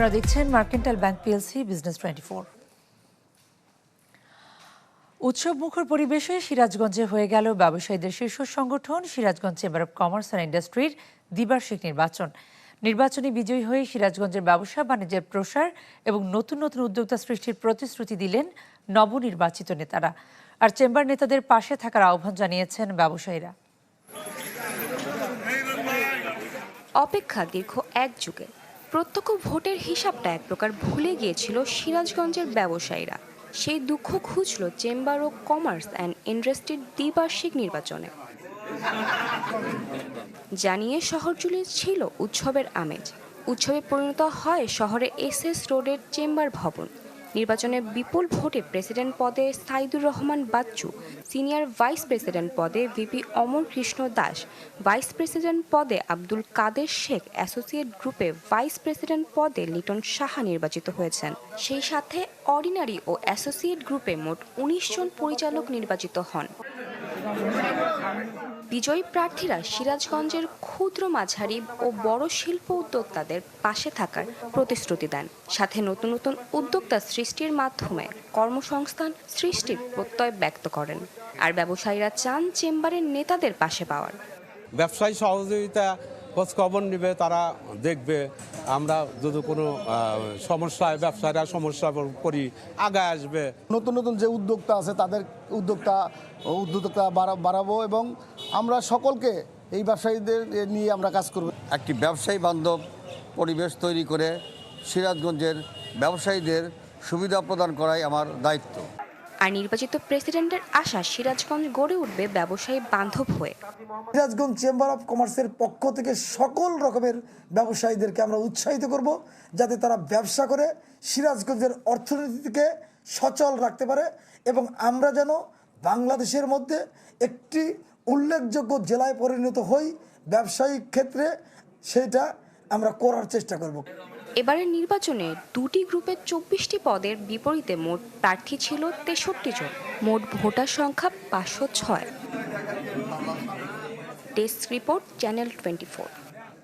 আপনারা দেখছেন mercantile bank PLC business twenty four উৎসব মুখর পরিবেশে সিরাজগঞ্জে হয়ে গেল ব্যবসায়ীদের শীর্ষ সংগঠন, Sirajganj chamber of commerce and ইন্ডাস্ট্রির দ্বিবার্ষিক নির্বাচন। নির্বাচনে বিজয়ী হয়ে সিরাজগঞ্জের ব্যবসা, বাণিজ্যের প্রসার এবং নতুন নতুন উদ্যোক্তা সৃষ্টির প্রতিশ্রুতি দিলেন নবনির্বাচিত নেতারা। আর চেম্বার নেতাদের পাশে থাকার আহ্বান জানিয়েছেন ব্যবসায়ীরা। অপেক্ষা দীর্ঘ এক যুগে প্রত্যক্ষ ভোটের হিসাবটা এক প্রকার ভুলে গিয়েছিল সিরাজগঞ্জের ব্যবসায়ীরা। সেই দুঃখ খুঁজল চেম্বার অফ কমার্স অ্যান্ড ইন্ডাস্ট্রির দ্বিবার্ষিক নির্বাচনে। জানিয়ে শহর জুড়ে ছিল উৎসবের আমেজ। উৎসবে পরিণত হয় শহরে এস এস রোডের চেম্বার ভবন। নির্বাচনে বিপুল ভোটে প্রেসিডেন্ট পদে Saidur Rahman Bachchu, senior vice president পদে VP Amar Krishna Das, vice president পদে আব্দুল কাদের শেখ, অ্যাসোসিয়েট গ্রুপে ভাইস প্রেসিডেন্ট পদে লিটন সাহা নির্বাচিত হয়েছেন। সেই সাথে অর্ডিনারি ও অ্যাসোসিয়েট গ্রুপে মোট উনিশ জন পরিচালক নির্বাচিত হন। বিজয়ী প্রার্থীরা সিরাজগঞ্জের ক্ষুদ্র মাঝারি ও বড় শিল্প উদ্যোক্তাদের পাশে থাকার প্রতিশ্রুতি দেন। সাথে নতুন নতুন উদ্যোক্তা সৃষ্টির মাধ্যমে কর্মসংস্থান সৃষ্টির প্রত্যয় ব্যক্ত করেন আর ব্যবসায়ীরা চান চেম্বারের নেতাদের পাশে পাওয়ার। ব্যবসায়ী সহযোগিতা খোঁজ খবর নেবে তারা দেখবে। আমরা যদি কোনো সমস্যায় ব্যবসায়ীরা সমস্যা করি আগায় আসবে। নতুন নতুন যে উদ্যোক্তা আছে তাদের উদ্যোক্তা উদ্যোক্তা বাড়া- বাড়াবো এবং আমরা সকলকে এই ব্যবসায়ীদের নিয়ে আমরা কাজ করব। একটি ব্যবসায়ী বান্ধব পরিবেশ তৈরি করে সিরাজগঞ্জের ব্যবসায়ীদের সুবিধা প্রদান করাই আমার দায়িত্ব। আর নির্বাচিত প্রেসিডেন্টের আশা সিরাজগঞ্জ গড়ে উঠবে ব্যবসায়ী বান্ধব হয়ে। সিরাজগঞ্জ চেম্বার অফ কমার্সের পক্ষ থেকে সকল রকমের ব্যবসায়ীদেরকে আমরা উৎসাহিত করব যাতে তারা ব্যবসা করে সিরাজগঞ্জের অর্থনীতিকে সচল রাখতে পারে এবং আমরা যেন বাংলাদেশের মধ্যে একটি উল্লেখযোগ্য জেলায় পরিণত হই ব্যবসায়িক ক্ষেত্রে, সেটা আমরা করার চেষ্টা করব। এবারের নির্বাচনে দুটি গ্রুপের চব্বিশটি পদের বিপরীতে মোট প্রার্থী ছিল তেষট্টি জন। মোট ভোটার সংখ্যা পাঁচশো ছয়। Desk report, channel twenty